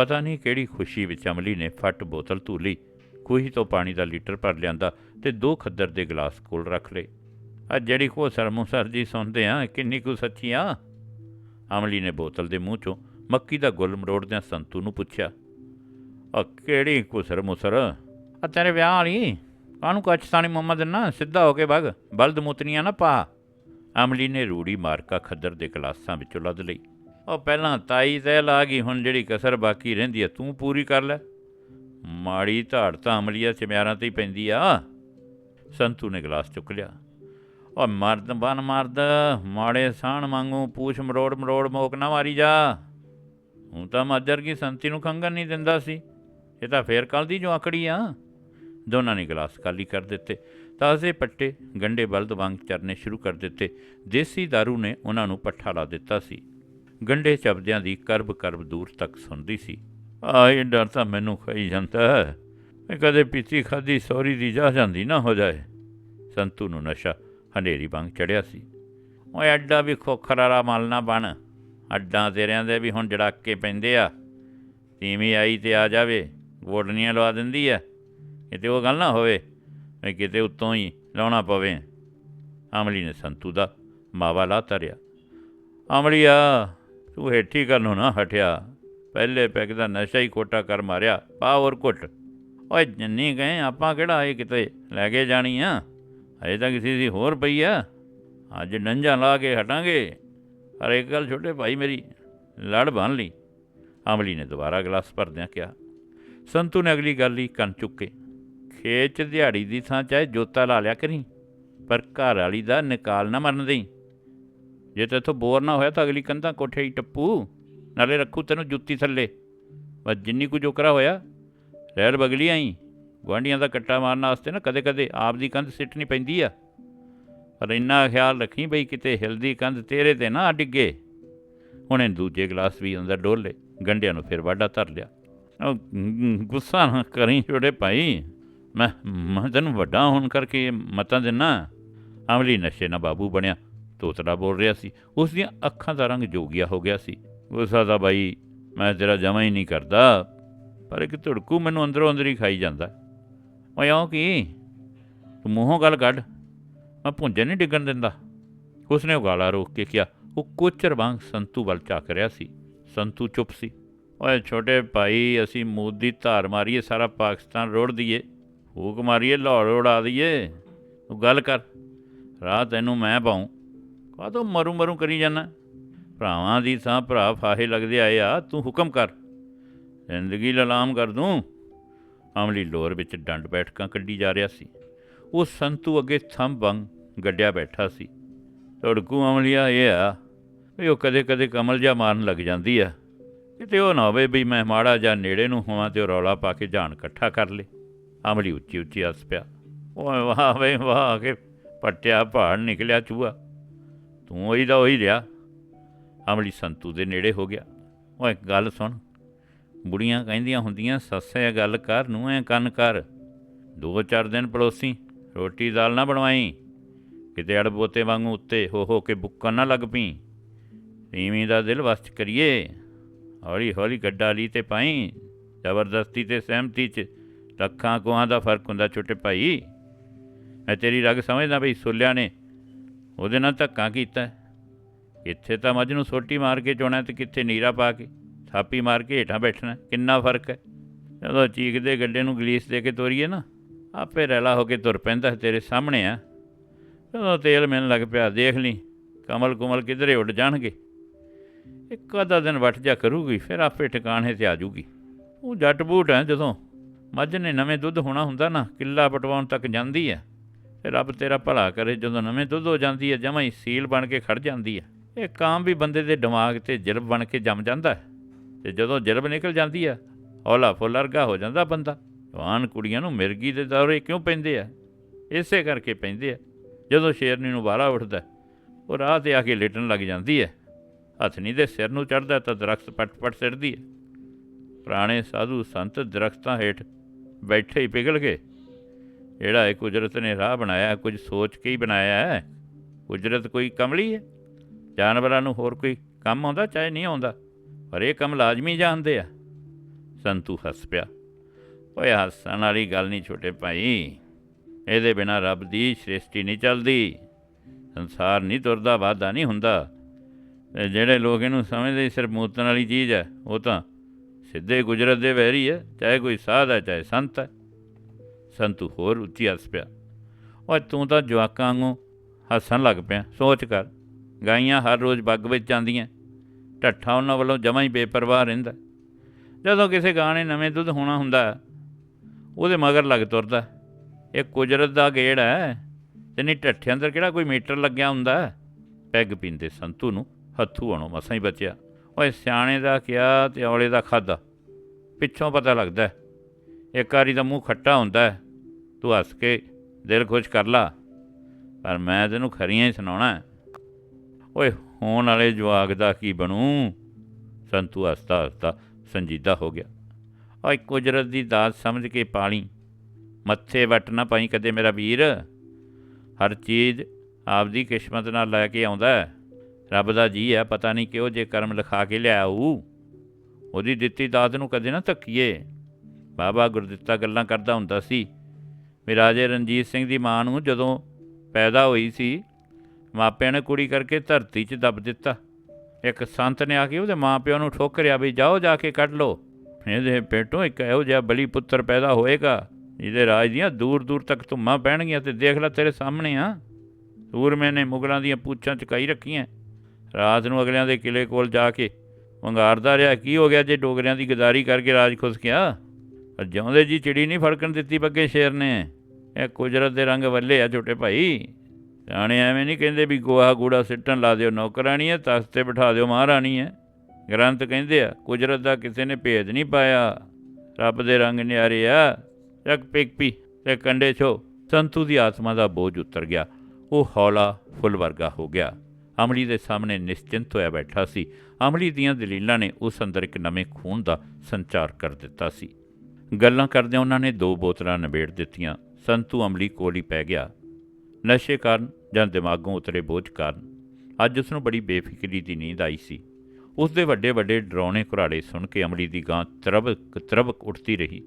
ਪਤਾ ਨਹੀਂ ਕਿਹੜੀ ਖੁਸ਼ੀ ਵਿੱਚ ਅਮਲੀ ਨੇ ਫੱਟ ਬੋਤਲ ਧੂਲੀ, ਖੂਹੀ ਤੋਂ ਪਾਣੀ ਦਾ ਲੀਟਰ ਭਰ ਲਿਆਂਦਾ ਤੇ ਦੋ ਖੱਦਰ ਦੇ ਗਲਾਸ ਕੋਲ ਰੱਖ ਲਏ। ਆ ਜਿਹੜੀ ਕੋ ਸਰਮੂਸਰ ਜੀ ਸੁਣਦੇ ਆ, ਕਿੰਨੀ ਕੁ ਸੱਚੀ ਆ? ਅਮਲੀ ਨੇ ਬੋਤਲ ਦੇ ਮੂੰਹ ਚੋਂ ਮੱਕੀ ਦਾ ਗੁੱਲ ਮਰੋੜਦਿਆਂ ਸੰਤੂ ਨੂੰ ਪੁੱਛਿਆ ਆ ਕਿਹੜੀ ਕੁਸਰ ਮੁਸਰ ਆ ਤੇਰੇ ਵਿਆਹ ਵਾਲੀ। ਕਾਹਨੂੰ ਕੱਚਸਾਣੀ ਮੰਮਾ ਨਾ? ਸਿੱਧਾ ਹੋ ਕੇ ਵਗ। ਬਲਦ ਮੁਤਨੀਆਂ ਨਾ ਪਾ। ਅਮਲੀ ਨੇ ਰੂੜੀ ਮਾਰਕਾ ਖੱਦਰ ਦੇ ਗਲਾਸਾਂ ਵਿੱਚੋਂ ਲੱਦ ਲਈ। ਉਹ ਪਹਿਲਾਂ ਤਾਈ ਤੇ ਲਾ ਗਈ, ਹੁਣ ਜਿਹੜੀ ਕਸਰ ਬਾਕੀ ਰਹਿੰਦੀ ਹੈ ਤੂੰ ਪੂਰੀ ਕਰ ਲੈ। ਮਾੜੀ ਧਾੜ ਤਾਂ ਅਮਲੀਆ ਚਮਿਆਰਾਂ ਤੇ ਹੀ ਪੈਂਦੀ ਆ। ਸੰਤੂ ਨੇ ਗਲਾਸ ਚੁੱਕ ਲਿਆ। ਉਹ ਮਰਦ ਬਨ ਮਰਦ, ਮਾੜੇ ਸਾਣ ਵਾਂਗੂ ਪੂਛ ਮਰੋੜ ਮਰੋੜ ਮੋਕ ਨਾ ਮਾਰੀ ਜਾ। ਹੁਣ ਤਾਂ ਮਾਜਰ ਕੀ ਸੰਤੀ ਨੂੰ ਖੰਗਨ ਨਹੀਂ ਦਿੰਦਾ ਸੀ। ਇਹ ਤਾਂ ਫੇਰ ਕੱਲ ਦੀ ਜੋ ਆਕੜੀ ਆ। ਦੋਨਾਂ ਨੇ ਗਲਾਸ ਖਾਲੀ ਕਰ ਦਿੱਤੇ। ਤਾਜ਼ੇ ਪੱਟੇ ਗੰਡੇ ਬਲਦ ਵਾਂਗ ਚਰਨੇ ਸ਼ੁਰੂ ਕਰ ਦਿੱਤੇ। ਦੇਸੀ दारू ਨੇ ਉਹਨਾਂ ਨੂੰ ਪੱਠਾ ਲਾ ਦਿੱਤਾ ਸੀ। ਗੰਡੇ ਚਬਦਿਆਂ ਦੀ ਕਰਬ ਕਰਬ ਦੂਰ ਤੱਕ ਸੁਣਦੀ ਸੀ। ਆਏ ਡਰ ਤਾਂ ਮੈਨੂੰ ਖਾਈ ਜਾਂਦਾ ਹੈ। ਮੈਂ ਕਦੇ ਪੀਤੀ ਖਾਦੀ ਸੌਰੀ ਦੀ ਜਾ ਜਾਂਦੀ ਨਾ ਹੋ ਜਾਏ। ਸੰਤੂ ਨੂੰ ਨਸ਼ਾ ਹਨੇਰੀ ਵਾਂਗ ਚੜਿਆ ਸੀ। ਓਏ ਅੱਡਾ ਵੀ ਖੋਖਰਾਰਾ ਮਲ ਨਾ ਬਣ। ਅੱਡਾਂ ਤੇਰਿਆਂ ਦੇ ਵੀ ਹੁਣ ਜੜਾਕੇ ਪੈਂਦੇ ਆ। ਤੀਵੀਂ ਆਈ ਤੇ ਆ ਜਾਵੇ ਗੋਡਨੀਆਂ ਲਵਾ ਦਿੰਦੀ ਆ ਕਿਤੇ ਉਹ ਗੱਲ ਨਾ ਹੋਵੇ ਵੀ ਕਿਤੇ ਉੱਤੋਂ ਹੀ ਲਾਉਣਾ ਪਵੇ। ਅਮਲੀ ਨੇ ਸੰਤੂ ਦਾ ਮਾਵਾ ਲਾ ਤਰਿਆ ਅਮਲੀਆ ਤੂੰ ਹੇਠੀ ਕਰਨੋਂ ਨਾ ਹਟਿਆ। ਪਹਿਲੇ ਪੈਗ ਦਾ ਨਸ਼ਾ ਹੀ ਕੋਟਾ ਕਰ ਮਾਰਿਆ। ਪਾ ਹੋਰ ਘੁੱਟ। ਓਏ ਜੰਨੀ ਗਏ ਆਪਾਂ ਕਿਹੜਾ ਇਹ ਕਿਤੇ ਲੈ ਕੇ ਜਾਣੀ ਆ? ਅਜੇ ਤਾਂ ਕਿਸੇ ਦੀ ਹੋਰ ਪਈ ਆ। ਅੱਜ ਨੰਝਾਂ ਲਾ ਕੇ ਹਟਾਂਗੇ। ਪਰ ਇੱਕ ਗੱਲ ਛੋਟੇ ਭਾਈ ਮੇਰੀ, ਲੜ ਬੰਨ ਲਈ। ਅਮਲੀ ਨੇ ਦੁਬਾਰਾ ਗਲਾਸ ਭਰਦਿਆਂ ਕਿਹਾ। ਸੰਤੂ ਨੇ ਅਗਲੀ ਗੱਲ ਹੀ ਕੰਨ ਚੁੱਕੇ। ਖੇਚ ਦਿਹਾੜੀ ਦੀ ਥਾਂ ਚਾਹੇ ਜੋਤਾ ਲਾ ਲਿਆ ਕਰੀ, ਪਰ ਘਰ ਵਾਲੀ ਦਾ ਨਿਕਾਲ ਨਾ ਮਰਨ ਦੇਈ। ਜੇ ਤੇਥੋਂ ਬੋਰ ਨਾ ਹੋਇਆ ਤਾਂ ਅਗਲੀ ਕੰਧਾਂ ਕੋਠੇ ਹੀ ਟੱਪੂ। ਨਾਲੇ ਰੱਖੂ ਤੈਨੂੰ ਜੁੱਤੀ ਥੱਲੇ। ਬਸ ਜਿੰਨੀ ਕੁ ਜੋਕਰਾ ਹੋਇਆ, ਰਹਿਰ ਬਗਲੀ ਆਈ। ਗੁਆਂਢੀਆਂ ਦਾ ਕੱਟਾ ਮਾਰਨ ਵਾਸਤੇ ਨਾ ਕਦੇ ਕਦੇ ਆਪ ਦੀ ਕੰਧ ਸਿੱਟਣੀ ਪੈਂਦੀ ਆ। ਪਰ ਇੰਨਾ ਖਿਆਲ ਰੱਖੀ ਬਈ ਕਿਤੇ ਹਿਲਦੀ ਕੰਧ ਤੇਰੇ ਤੇ ਨਾ ਡਿੱਗੇ। ਹੁਣੇ ਦੂਜੇ ਗਲਾਸ ਵੀ ਅੰਦਰ ਡੋਲੇ ਗੰਡਿਆਂ ਨੂੰ ਫਿਰ ਵਾਢਾ ਧਰ ਲਿਆ। ਗੁੱਸਾ ਨਾ ਕਰੀ ਛੋੜੇ ਭਾਈ। ਮੈਂ ਮੈਂ ਤੈਨੂੰ ਵੱਡਾ ਹੋਣ ਕਰਕੇ ਮਤਾਂ ਦਿਨਾ। ਅਮਲੀ ਨਸ਼ੇ ਨਾਲ ਬਾਬੂ ਬਣਿਆ। ਤੋਤੜਾ ਬੋਲ ਰਿਹਾ ਸੀ। ਉਸ ਦੀਆਂ ਅੱਖਾਂ ਦਾ ਰੰਗ ਜੋਗਿਆ ਹੋ ਗਿਆ ਸੀ। ਗੁੱਸਾ ਤਾਂ ਬਾਈ, ਮੈਂ ਤੇਰਾ ਜਮਾ ਹੀ ਨਹੀਂ ਕਰਦਾ, ਪਰ ਇੱਕ ਧੜਕੂ ਮੈਨੂੰ ਅੰਦਰੋਂ ਅੰਦਰ ਹੀ ਖਾਈ ਜਾਂਦਾ। ਓਏ, ਆਉ ਕੀ? ਤੂੰ ਮੂੰਹੋਂ ਗੱਲ ਕੱਢ। ਮੈਂ ਭੁੰਜੇ ਨਹੀਂ ਡਿੱਗਣ ਦਿੰਦਾ। ਉਸਨੇ ਉਹ ਰੋਕ ਕੇ ਕਿਹਾ। ਉਹ ਕੋਚਰ ਵਾਂਗ ਸੰਤੂ ਵੱਲ ਝਾਕ ਰਿਹਾ ਸੀ। ਸੰਤੂ ਚੁੱਪ ਸੀ। ਓਏ, ਛੋਟੇ ਭਾਈ, ਅਸੀਂ ਮੂਦ ਦੀ ਧਾਰ ਮਾਰੀਏ, ਸਾਰਾ ਪਾਕਿਸਤਾਨ ਰੋੜ ਦਈਏ। ਫੂਕ ਮਾਰੀਏ, ਲਾਹੌਰ ਉਡਾ ਦਈਏ। ਤੂੰ ਗੱਲ ਕਰ। ਰਾਹ ਤੈਨੂੰ ਮੈਂ ਪਾਉਂ। ਕਾਹਤੋਂ ਮਰੂ ਮਰੂ ਕਰੀ ਜਾਣਾ ਭਰਾਵਾਂ ਦੀ ਥਾਂ ਭਰਾ ਫਾਹੇ ਲੱਗਦੇ ਆਏ ਆ, ਤੂੰ ਹੁਕਮ ਕਰ। ਜ਼ਿੰਦਗੀ ਲਲਾਮ ਕਰ ਦੂੰ। ਅਮਲੀ ਲੋਰ ਵਿੱਚ ਡੰਡ ਬੈਠਕਾਂ ਕੱਢੀ ਜਾ ਰਿਹਾ ਸੀ। ਉਹ ਸੰਤੂ ਅੱਗੇ ਥੰਮ ਵਾਂਗ ਗੱਡਿਆ ਬੈਠਾ ਸੀ। ਧੜਕੂ ਅਮਲੀਆ ਇਹ ਆ ਵੀ ਉਹ ਕਦੇ ਕਦੇ ਕਮਲ ਜਾ ਮਾਰਨ ਲੱਗ ਜਾਂਦੀ ਆ। ਕਿਤੇ ਉਹ ਨਾ ਹੋਵੇ ਵੀ ਮੈਂ ਮਾੜਾ ਜਾਂ ਨੇੜੇ ਨੂੰ ਹੋਵਾਂ ਤੇ ਉਹ ਰੌਲਾ ਪਾ ਕੇ ਜਾਣ ਇਕੱਠਾ ਕਰ ਲੇ। ਅਮਲੀ ਉੱਚੀ ਉੱਚੀ ਹੱਸ ਪਿਆ। ਓਏ ਵਾਹ ਵੇ ਵਾਹ ਕੇ ਪੱਟਿਆ ਪਹਾੜ ਨਿਕਲਿਆ ਚੂਹਾ। ਤੂੰ ਉਹੀ ਦਾ ਉਹੀ ਰਿਹਾ। ਅਮਲੀ ਸੰਤੂ ਦੇ ਨੇੜੇ ਹੋ ਗਿਆ। ਉਹ ਇੱਕ ਗੱਲ ਸੁਣ। ਬੁੜੀਆਂ ਕਹਿੰਦੀਆਂ ਹੁੰਦੀਆਂ, ਸੱਸੇ ਗੱਲ ਕਰ ਨੂੰ ਐ ਕੰਨ ਕਰ। ਦੋ ਚਾਰ ਦਿਨ ਪੜੋਸੀ, ਰੋਟੀ ਦਾਲ ਨਾ ਬਣਵਾਈ। ਕਿਤੇ ਅੜਬੋਤੇ ਵਾਂਗੂ ਉੱਤੇ ਹੋ ਹੋ ਕੇ ਬੁੱਕਾ ਨਾ ਲੱਗ ਪਈ। ਨੀਵੀਂ ਦਾ ਦਿਲ ਵਸਤ ਕਰੀਏ। ਹੌਲੀ ਹੌਲੀ ਗੱਡਾ ਲਈ ਤੇ ਪਾਈ। ਜ਼ਬਰਦਸਤੀ ਤੇ ਸਹਿਮਤੀ ਚ ਲੱਖਾਂ ਕੋਹਾਂ ਦਾ ਫ਼ਰਕ ਹੁੰਦਾ ਛੋਟੇ ਭਾਈ। ਮੈਂ ਤੇਰੀ ਰਗ ਸਮਝਦਾ ਬਈ, ਸੁੱਲਿਆ ਨੇ ਉਹਦੇ ਨਾਲ ਧੱਕਾ ਕੀਤਾ। ਇੱਥੇ ਤਾਂ ਮੱਝ ਨੂੰ ਸੋਟੀ ਮਾਰ ਕੇ ਚੋਣਾ ਤੇ ਕਿੱਥੇ ਨੀਰਾ ਪਾ ਕੇ, ਥਾਪੀ ਮਾਰ ਕੇ ਹੇਠਾਂ ਬੈਠਣਾ, ਕਿੰਨਾ ਫ਼ਰਕ ਹੈ। ਜਦੋਂ ਚੀਕਦੇ ਗੱਡੇ ਨੂੰ ਗਲੀਸ ਦੇ ਕੇ ਤੋਰੀਏ ਨਾ, ਆਪੇ ਰੈਲਾ ਹੋ ਕੇ ਤੁਰ ਪੈਂਦਾ ਤੇਰੇ ਸਾਹਮਣੇ ਆ। ਜਦੋਂ ਤੇਲ ਮਿਲਣ ਲੱਗ ਪਿਆ, ਦੇਖ ਲਈ ਕਮਲ ਕੁਮਲ ਕਿਧਰੇ ਉੱਡ ਜਾਣਗੇ। ਇੱਕ ਅੱਧਾ ਦਿਨ ਵਟ ਜਾ ਕਰੂਗੀ, ਫਿਰ ਆਪੇ ਟਿਕਾਣੇ ਤੇ ਆ ਜੂਗੀ। ਉਹ ਜੱਟ ਬੂਟ ਹੈ ਜਦੋਂ, ਮੱਝ ਨੇ ਨਵੇਂ ਦੁੱਧ ਹੋਣਾ ਹੁੰਦਾ ਨਾ, ਕਿੱਲਾ ਪਟਵਾਉਣ ਤੱਕ ਜਾਂਦੀ ਹੈ। ਤੇ ਰੱਬ ਤੇਰਾ ਭਲਾ ਕਰੇ, ਜਦੋਂ ਨਵੇਂ ਦੁੱਧ ਹੋ ਜਾਂਦੀ ਹੈ, ਜਮਾਂ ਹੀ ਸੀਲ ਬਣ ਕੇ ਖੜ ਜਾਂਦੀ ਹੈ। ਇਹ ਕਾਮ ਵੀ ਬੰਦੇ ਦੇ ਦਿਮਾਗ ਤੇ ਜਰਬ ਬਣ ਕੇ ਜੰਮ ਜਾਂਦਾ ਹੈ। ਤੇ ਜਦੋਂ ਜਰਬ ਨਿਕਲ ਜਾਂਦੀ ਹੈ ਹੌਲਾ ਫੁੱਲਰਗਾ ਹੋ ਜਾਂਦਾ ਬੰਦਾ। ਜਵਾਨ ਕੁੜੀਆਂ ਨੂੰ ਮਿਰਗੀ ਦੇ ਦੌਰੇ ਕਿਉਂ ਪੈਂਦੇ ਆ? ਇਸੇ ਕਰਕੇ ਪੈਂਦੇ ਆ। ਜਦੋਂ ਸ਼ੇਰਨੀ ਨੂੰ ਵਾਲਾ ਉੱਠਦਾ ਉਹ ਰਾਹ ਤੇ ਆ ਕੇ ਲੇਟਣ ਲੱਗ ਜਾਂਦੀ ਹੈ। ਹੱਥਨੀ ਦੇ ਸਿਰ ਨੂੰ ਚੜਦਾ ਤਾਂ ਦਰਖਤ ਪਟ-ਪਟ ਸਿਰਦੀ ਹੈ। ਪੁਰਾਣੇ ਸਾਧੂ ਸੰਤ ਦਰਖਤਾਂ ਹੇਠ ਬੈਠੇ ਹੀ ਪਿਘਲ ਗਏ। ਜਿਹੜਾ ਇਹ ਕੁਦਰਤ ਨੇ ਰਾਹ ਬਣਾਇਆ, ਕੁਝ ਸੋਚ ਕੇ ਹੀ ਬਣਾਇਆ ਹੈ। ਕੁਦਰਤ ਕੋਈ ਕਮਲੀ ਹੈ? ਜਾਨਵਰਾਂ ਨੂੰ ਹੋਰ ਕੋਈ ਕੰਮ ਆਉਂਦਾ ਚਾਹੇ ਨਹੀਂ ਆਉਂਦਾ? ਪਰ ਇਹ ਕੰਮ ਲਾਜ਼ਮੀ ਜਾਣਦੇ ਆ। ਸੰਤੂ ਹੱਸ ਪਿਆ। ਓਏ ਹੱਸਣ ਵਾਲੀ ਗੱਲ ਨਹੀਂ ਛੋਟੇ ਭਾਈ। ਇਹਦੇ ਬਿਨਾ ਰੱਬ ਦੀ ਸ੍ਰਿਸ਼ਟੀ ਨਹੀਂ ਚੱਲਦੀ। ਸੰਸਾਰ ਨਹੀਂ ਤੁਰਦਾ ਵਾਦਾ ਨਹੀਂ ਹੁੰਦਾ। ਜਿਹੜੇ ਲੋਕ ਇਹਨੂੰ ਸਮਝਦੇ ਸਿਰਫ ਮੂਤਨ ਵਾਲੀ ਚੀਜ਼ ਹੈ। ਉਹ ਤਾਂ ਸਿੱਧੇ ਗੁਜਰਤ ਦੇ ਵਹਿਰੀ ਹੈ। ਚਾਹੇ ਕੋਈ ਸਾਧ ਹੈ, ਚਾਹੇ ਸੰਤ ਹੈ। ਸੰਤੂ ਹੋਰ ਉੱਚੀ ਹੱਸ ਪਿਆ। ਓਏ, ਤੂੰ ਤਾਂ ਜਵਾਕਾਂ ਵਾਂਗੂ ਹੱਸਣ ਲੱਗ ਪਿਆ, ਸੋਚ ਕਰ। ਗਾਈਆਂ ਹਰ ਰੋਜ਼ ਬੱਗ ਵਿੱਚ ਜਾਂਦੀਆਂ। ਢੱਠਾ ਉਹਨਾਂ ਵੱਲੋਂ ਜਮਾਂ ਹੀ ਬੇਪਰਵਾਹ ਰਹਿੰਦਾ। ਜਦੋਂ ਕਿਸੇ ਗਾਂ ਨੇ ਨਵੇਂ ਦੁੱਧ ਹੋਣਾ ਹੁੰਦਾ, ਉਹਦੇ ਮਗਰ ਲੱਗ ਤੁਰਦਾ। ਇਹ ਕੁਦਰਤ ਦਾ ਗੇੜ ਹੈ। ਤੇ ਨਹੀਂ ਢੱਠੇ ਅੰਦਰ ਕਿਹੜਾ ਕੋਈ ਮੀਟਰ ਲੱਗਿਆ ਹੁੰਦਾ? ਪੈਗ ਪੀਂਦੇ ਸੰਤੂ ਨੂੰ ਹੱਥੂ ਆਣੋ ਮਸਾਂ ਹੀ ਬਚਿਆ। ਓਏ, ਸਿਆਣੇ ਦਾ ਕਿਹਾ ਤੇ ਔਲੇ ਦਾ ਖਾਦਾ? ਪਿੱਛੋਂ ਪਤਾ ਲੱਗਦਾ ਇੱਕ ਵਾਰੀ ਦਾ ਮੂੰਹ ਖੱਟਾ ਹੁੰਦਾ ਤੂੰ ਹੱਸ ਕੇ ਦਿਲ ਖੁਸ਼ ਕਰ ਲਾ। ਪਰ ਮੈਂ ਤੈਨੂੰ ਖਰੀਆਂ ਹੀ ਸੁਣਾਉਣਾ ਹੈ। ਓਏ, ਹੋਣ ਵਾਲੇ ਜਵਾਗ ਦਾ ਕੀ ਬਣੂ? ਸੰਤੂ ਹੱਸਦਾ ਹੱਸਦਾ ਸੰਜੀਦਾ ਹੋ ਗਿਆ। ਓਏ, ਕੁਦਰਤ ਦੀ ਦਾਤ ਸਮਝ ਕੇ ਪਾਣੀ ਮੱਥੇ ਵੱਟ ਨਾ ਪਾਈ ਕਦੇ ਮੇਰਾ ਵੀਰ। ਹਰ ਚੀਜ਼ ਆਪਦੀ ਕਿਸਮਤ ਨਾਲ ਲੈ ਕੇ ਆਉਂਦਾ ਰੱਬ ਦਾ ਜੀ ਹੈ, ਪਤਾ ਨਹੀਂ ਕਿਹੋ ਜੇ ਕਰਮ ਲਿਖਾ ਕੇ ਲਿਆਊ। ਉਹਦੀ ਦਿੱਤੀ ਦਾਤ ਨੂੰ ਕਦੇ ਨਾ ਧੱਕੀਏ। ਬਾਬਾ ਗੁਰਦਿੱਤਾ ਗੱਲਾਂ ਕਰਦਾ ਹੁੰਦਾ ਸੀ। ਵੀ ਰਾਜੇ ਰਣਜੀਤ ਸਿੰਘ ਦੀ ਮਾਂ ਨੂੰ ਜਦੋਂ ਪੈਦਾ ਹੋਈ ਸੀ, ਮਾਪਿਆਂ ਨੇ ਕੁੜੀ ਕਰਕੇ ਧਰਤੀ 'ਚ ਦੱਬ ਦਿੱਤਾ। ਇੱਕ ਸੰਤ ਨੇ ਆ ਕੇ ਉਹਦੇ ਮਾਪਿਆਂ ਨੂੰ ਠੋਕਰਿਆ ਵੀ ਜਾਓ ਜਾ ਕੇ ਕੱਢ ਲਓ। ਇਹਦੇ ਪੇਟੋਂ ਇੱਕ ਇਹੋ ਜਿਹਾ ਬਲੀ ਪੁੱਤਰ ਪੈਦਾ ਹੋਏਗਾ, ਜਿਹਦੇ ਰਾਜ ਦੀਆਂ ਦੂਰ ਦੂਰ ਤੱਕ ਧੁੰਮਾਂ ਪੈਣਗੀਆਂ ਤੇ ਦੇਖ ਲੈ ਤੇਰੇ ਸਾਹਮਣੇ ਆ। ਸੂਰਮੇ ਨੇ ਮੁਗਲਾਂ ਦੀਆਂ ਪੂਛਾਂ ਚੁਕਾਈ ਰੱਖੀਆਂ। ਰਾਤ ਨੂੰ ਅਗਲਿਆਂ ਦੇ ਕਿਲੇ ਕੋਲ ਜਾ ਕੇ ਵੰਗਾਰਦਾ ਰਿਹਾ, ਕੀ ਹੋ ਗਿਆ ਜੇ ਡੋਗਰਿਆਂ ਦੀ ਗਦਾਰੀ ਕਰਕੇ ਰਾਜ ਖੁਸ਼ ਗਿਆ? ਪਰ ਜਿਉਂਦੇ ਜੀ ਚਿੜੀ ਨਹੀਂ ਫੜਕਣ ਦਿੱਤੀ ਬੱਗੇ ਸ਼ੇਰ ਨੇ। ਇਹ ਕੁਜਰਤ ਦੇ ਰੰਗ ਵੱਲੇ ਆ ਛੋਟੇ ਭਾਈ। ਰਾਣੇ ਐਵੇਂ ਨਹੀਂ ਕਹਿੰਦੇ ਵੀ ਗੋਹਾ ਗੂੜਾ ਸਿੱਟਣ ਲਾ ਦਿਓ ਨੌਕਰਾਣੀ ਹੈ ਤਖਤ ਤੇ ਬਿਠਾ ਦਿਓ ਮਹਾਰਾਣੀ ਹੈ ਗ੍ਰੰਥ ਕਹਿੰਦੇ ਆ, ਕੁਜਰਤ ਦਾ ਕਿਸੇ ਨੇ ਭੇਦ ਨਹੀਂ ਪਾਇਆ। ਰੱਬ ਦੇ ਰੰਗ ਨਿਆਰੇ ਆ। ਚੱਕ ਪਿਕ ਪੀ ਤੇ ਕੰਡੇ ਛੋ। ਸੰਤੂ ਦੀ ਆਤਮਾ ਦਾ ਬੋਝ ਉਤਰ ਗਿਆ। ਉਹ ਹੌਲਾ ਫੁੱਲ ਵਰਗਾ ਹੋ ਗਿਆ। ਅਮਲੀ ਦੇ ਸਾਹਮਣੇ ਨਿਸ਼ਚਿੰਤ ਹੋਇਆ ਬੈਠਾ ਸੀ। ਅਮਲੀ ਦੀਆਂ ਦਲੀਲਾਂ ਨੇ ਉਸ ਅੰਦਰ ਇੱਕ ਨਵੇਂ ਖੂਨ ਦਾ ਸੰਚਾਰ ਕਰ ਦਿੱਤਾ ਸੀ। ਗੱਲਾਂ ਕਰਦਿਆਂ ਉਹਨਾਂ ਨੇ ਦੋ ਬੋਤਲਾਂ ਨਿਬੇੜ ਦਿੱਤੀਆਂ। ਸੰਤੂ ਅਮਲੀ ਕੋਲ ਹੀ ਪੈ ਗਿਆ। ਨਸ਼ੇ ਕਾਰਨ ਜਾਂ ਦਿਮਾਗੋਂ ਉਤਰੇ ਬੋਝ ਕਾਰਨ, ਅੱਜ ਉਸ ਨੂੰ ਬੜੀ ਬੇਫਿਕਰੀ ਦੀ ਨੀਂਦ ਆਈ ਸੀ। ਉਸ ਦੇ ਵੱਡੇ ਵੱਡੇ ਡਰਾਉਣੇ ਘੁਰਾੜੇ ਸੁਣ ਕੇ ਅਮਲੀ ਦੀ ਗਾਂ ਤਰਬਕ ਤਰਬਕ ਉੱਠਦੀ ਰਹੀ।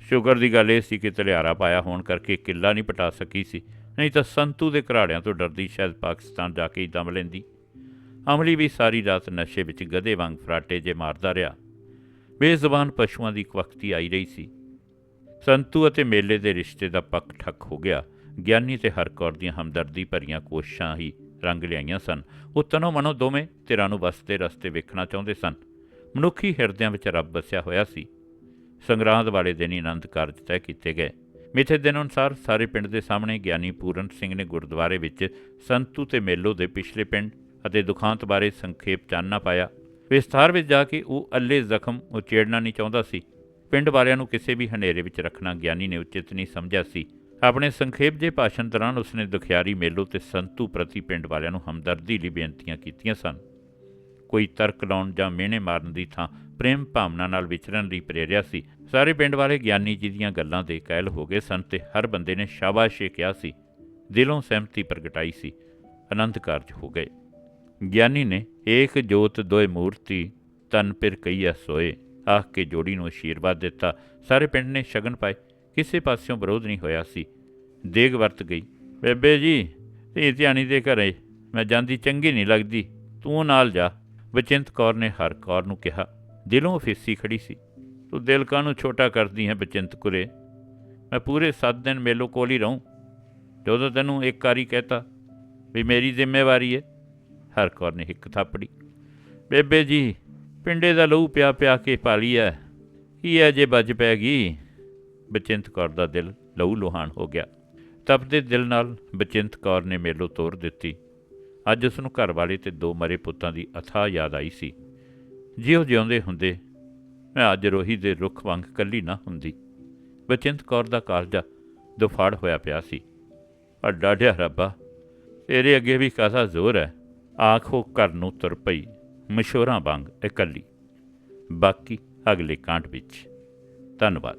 ਸ਼ੂਗਰ ਦੀ ਗੱਲ ਇਹ ਸੀ ਕਿ ਤਲਿਆਰਾ ਪਾਇਆ ਹੋਣ ਕਰਕੇ ਕਿੱਲਾ ਨਹੀਂ ਪਟਾ ਸਕੀ ਸੀ, ਨਹੀਂ ਤਾਂ ਸੰਤੂ ਦੇ ਘਰਾੜਿਆਂ ਤੋਂ ਡਰਦੀ ਸ਼ਾਇਦ ਪਾਕਿਸਤਾਨ ਜਾ ਕੇ ਹੀ ਦਮ ਲੈਂਦੀ। ਅਮਲੀ ਵੀ ਸਾਰੀ ਰਾਤ ਨਸ਼ੇ ਵਿੱਚ ਗਧੇ ਵਾਂਗ ਫਰਾਟੇ ਜੇ ਮਾਰਦਾ ਰਿਹਾ। ਬੇਜ਼ਬਾਨ ਪਸ਼ੂਆਂ ਦੀ ਕਵਖਤੀ ਆਈ ਰਹੀ ਸੀ। ਸੰਤੂ ਅਤੇ ਮੇਲੇ ਦੇ ਰਿਸ਼ਤੇ ਦਾ ਪੱਕ ਠੱਕ ਹੋ ਗਿਆ। ਗਿਆਨੀ ਤੇ ਹਰਕੌਰ ਦੀਆਂ ਹਮਦਰਦੀ ਭਰੀਆਂ ਕੋਸ਼ਿਸ਼ਾਂ ਹੀ ਰੰਗ ਲਿਆਈਆਂ ਸਨ। ਉਹ ਤਨੋ ਮਨੋ ਦੋਵੇਂ ਧਿਰਾਂ ਨੂੰ ਵਸਦੇ ਰਸਤੇ ਵੇਖਣਾ ਚਾਹੁੰਦੇ ਸਨ। ਮਨੁੱਖੀ ਹਿਰਦਿਆਂ ਵਿੱਚ ਰੱਬ ਵਸਿਆ ਹੋਇਆ ਸੀ। ਸੰਗਰਾਂਦ ਵਾਲੇ ਦਿਨ ਹੀ ਆਨੰਦ ਕਾਰਜ ਤੈਅ ਕੀਤੇ ਗਏ। ਮਿੱਥੇ ਦਿਨ ਅਨੁਸਾਰ ਸਾਰੇ ਪਿੰਡ ਦੇ ਸਾਹਮਣੇ ਗਿਆਨੀ ਪੂਰਨ ਸਿੰਘ ਨੇ ਗੁਰਦੁਆਰੇ ਵਿੱਚ ਸੰਤੂ ਤੇ ਮੇਲੋ ਦੇ ਪਿਛਲੇ ਪਿੰਡ ਅਤੇ ਦੁਖਾਂਤ ਬਾਰੇ ਸੰਖੇਪ ਚਾਨਣਾ ਪਾਇਆ। ਵਿਸਥਾਰ ਵਿੱਚ ਜਾ ਕੇ ਉਹ ਅੱਲੇ ਜ਼ਖਮ ਉਚੇੜਨਾ ਨਹੀਂ ਚਾਹੁੰਦਾ ਸੀ। ਪਿੰਡ ਵਾਲਿਆਂ ਨੂੰ ਕਿਸੇ ਵੀ ਹਨੇਰੇ ਵਿੱਚ ਰੱਖਣਾ ਗਿਆਨੀ ਨੇ ਉਚਿਤ ਨਹੀਂ ਸਮਝਿਆ ਸੀ। ਆਪਣੇ ਸੰਖੇਪ ਜਿਹੇ ਭਾਸ਼ਣ ਦੌਰਾਨ ਉਸਨੇ ਦੁਖਿਆਰੀ ਮੇਲੋ ਤੇ ਸੰਤੂ ਪ੍ਰਤੀ ਪਿੰਡ ਵਾਲਿਆਂ ਨੂੰ ਹਮਦਰਦੀ ਲਈ ਬੇਨਤੀਆਂ ਕੀਤੀਆਂ ਸਨ। ਕੋਈ ਤਰਕ ਲਾਉਣ ਜਾਂ ਮਿਹਣੇ ਮਾਰਨ ਦੀ ਥਾਂ ਪ੍ਰੇਮ ਭਾਵਨਾ ਨਾਲ ਵਿਚਰਨ ਲਈ ਪ੍ਰੇਰਿਆ ਸੀ। ਸਾਰੇ ਪਿੰਡ ਵਾਲੇ ਗਿਆਨੀ ਜੀ ਦੀਆਂ ਗੱਲਾਂ ਦੇ ਕਾਇਲ ਹੋ ਗਏ ਸਨ ਤੇ ਹਰ ਬੰਦੇ ਨੇ ਸ਼ਾਬਾਸ਼ੇ ਕਿਹਾ ਸੀ। ਦਿਲੋਂ ਸਹਿਮਤੀ ਪ੍ਰਗਟਾਈ ਸੀ। ਆਨੰਦ ਕਾਰਜ ਹੋ ਗਏ। ਗਿਆਨੀ ਨੇ ਏਕ ਜੋਤ ਦੋਏ ਮੂਰਤੀ ਤਨ ਪਿਰ ਕਈਆ ਸੋਏ। ਆਖ ਕੇ ਜੋੜੀ ਨੂੰ ਅਸ਼ੀਰਵਾਦ ਦਿੱਤਾ। ਸਾਰੇ ਪਿੰਡ ਨੇ ਸ਼ਗਨ ਪਾਏ। ਕਿਸੇ ਪਾਸਿਓਂ ਵਿਰੋਧ ਨਹੀਂ ਹੋਇਆ ਸੀ। ਦੇਗ ਵਰਤ ਗਈ। ਬੇਬੇ ਜੀ, ਧੀ ਧਿਆਣੀ ਦੇ ਘਰੇ। ਮੈਂ ਜਾਂਦੀ ਚੰਗੀ ਨਹੀਂ ਲੱਗਦੀ। ਤੂੰ ਨਾਲ ਜਾ। ਬਚਿੰਤ ਕੌਰ ਨੇ ਹਰ ਕੌਰ ਨੂੰ ਕਿਹਾ। ਦਿਲੋਂ ਫੇਸੀ ਖੜੀ ਸੀ। ਤੂੰ ਦਿਲ ਕਾਹਨੂੰ ਛੋਟਾ ਕਰਦੀ ਹੈ ਬਚਿੰਤ ਕੁਰੇ? ਮੈਂ ਪੂਰੇ 7 ਦਿਨ ਮੇਲੋ ਕੋਲ ਹੀ ਰਹੂੰ। ਜਦੋਂ ਤੈਨੂੰ ਇੱਕ ਵਾਰੀ ਕਹਿਤਾ ਵੀ ਮੇਰੀ ਜ਼ਿੰਮੇਵਾਰੀ ਹੈ ਹਰ ਕੌਰ ਨੇ ਇੱਕ ਥਾਪੜੀ। ਬੇਬੇ ਜੀ, ਪਿੰਡੇ ਦਾ ਲਹੂ ਪਿਆ ਪਿਆ ਕੇ ਪਾਲੀ ਐ। ਕੀ ਐ ਜੇ ਵੱਜ ਪੈ ਗਈ? ਬਚਿੰਤ ਕੌਰ ਦਾ ਦਿਲ ਲਹੂ ਲੋਹਾਨ ਹੋ ਗਿਆ। ਤਪਦੇ ਦਿਲ ਨਾਲ ਬਚਿੰਤ ਕੌਰ ਨੇ ਮੇਲੋ ਤੋਰ ਦਿੱਤੀ। ਅੱਜ ਉਸ ਨੂੰ ਘਰ ਵਾਲੇ ਤੇ ਦੋ ਮਰੇ ਪੁੱਤਾਂ ਦੀ ਅਥਾ ਯਾਦ ਆਈ ਸੀ। ਜਿਉ ਜਿਉਂਦੇ ਹੁੰਦੇ, ਮੈਂ ਅੱਜ ਰੋਹੀ ਦੇ ਰੁੱਖ ਵਾਂਗ ਕੱਲੀ ਨਾ ਹੁੰਦੀ। ਬਚਿੰਤ ਕੌਰ ਦਾ ਕਾਲਜਾ ਦੁਫਾੜ ਹੋਇਆ ਪਿਆ ਸੀ। ਅੱਡਾ ਢਿਆ ਰੱਬਾ, ਤੇਰੇ ਅੱਗੇ ਵੀ ਕਾਹਦਾ ਜ਼ੋਰ ਹੈ ਆਖੋ ਘਰ ਨੂੰ ਤੁਰ ਪਈ ਮਸ਼ੋਰਾਂ ਵਾਂਗ ਇਕੱਲੀ। ਬਾਕੀ ਅਗਲੇ ਕਾਂਟ ਵਿੱਚ। ਧੰਨਵਾਦ।